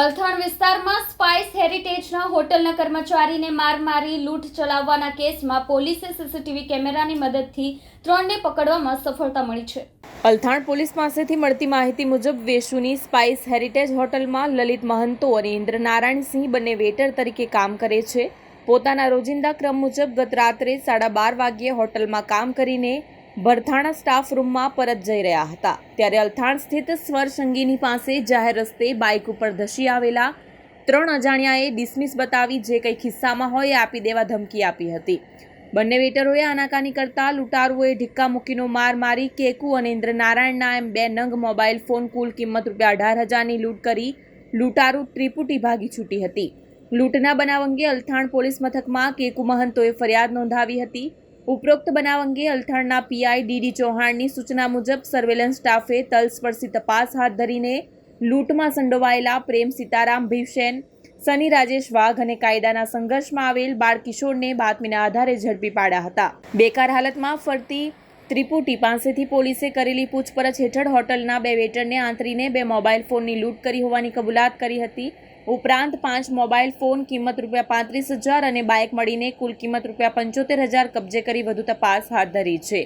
અલથાણ વિસ્તારમાં સ્પાઇસ હેરિટેજના હોટલના કર્મચારીને માર મારી લૂંટ ચલાવવાના કેસમાં પોલીસે સીસીટીવી કેમેરાની મદદથી ત્રણને પકડવામાં સફળતા મળી છે. અલથાણ પોલીસ પાસેથી મળતી માહિતી મુજબ વેશુની સ્પાઇસ હેરિટેજ હોટલમાં લલિત મહંતો અને ઇન્દ્રનારાયણ સિંહ બંને વેટર તરીકે કામ કરે છે. પોતાના રોજિંદા ક્રમ મુજબ ગત રાત્રે સાડા બાર વાગ્યે હોટલમાં કામ કરીને ભરથાણા સ્ટાફ રૂમમાં પરત જઈ રહ્યા હતા. ત્યારે અલથાણ સ્થિત સ્વર સંગીની પાસે જાહેર રસ્તે બાઇક ઉપર ધસી આવેલા ત્રણ અજાણ્યાએ ડિસમિસ બતાવી જે કંઈ ખિસ્સામાં હોય એ આપી દેવા ધમકી આપી હતી. બંને વેટરોએ આનાકાની કરતા લૂંટારુઓએ ઢિક્કા મૂકીનો માર મારી કેકુ અને ઇન્દ્રનારાયણના એમ બે નંગ મોબાઈલ ફોન કુલ કિંમત રૂપિયા અઢાર હજારની લૂંટ કરી લૂંટારુ ત્રિપુટી ભાગી છૂટી હતી. લૂંટના બનાવ અંગે અલથાણ પોલીસ મથકમાં કેકુ મહંતોએ ફરિયાદ નોંધાવી હતી. ઉપરોક્ત બનાવ અંગે અલથાણના પીઆઈ ડીડી ચૌહાણની સૂચના મુજબ સર્વેલન્સ સ્ટાફે તલસ્પર્શી તપાસ હાથ ધરીને લૂંટમાં સંડોવાયેલા પ્રેમ સીતારામ ભીવસેન સની રાજેશ વાઘ અને કાયદાના સંઘર્ષમાં આવેલ બાળકિશોરને બાતમીના આધારે ઝડપી પાડ્યા હતા. બેકાર હાલતમાં ફરતી ત્રિપુટી પાસેથી પોલીસે કરેલી પૂછપરછ હેઠળ હોટલના બે વેટરને આંતરીને બે મોબાઈલ ફોનની લૂંટ કરી હોવાની કબૂલાત કરી હતી. ઉપરાંત પાંચ મોબાઈલ ફોન કિંમત રૂપિયા પાંત્રીસ હજાર અને બાઇક મળીને કુલ કિંમત રૂપિયા પંચોતેર હજાર કબજે કરી વધુ તપાસ હાથ ધરી છે.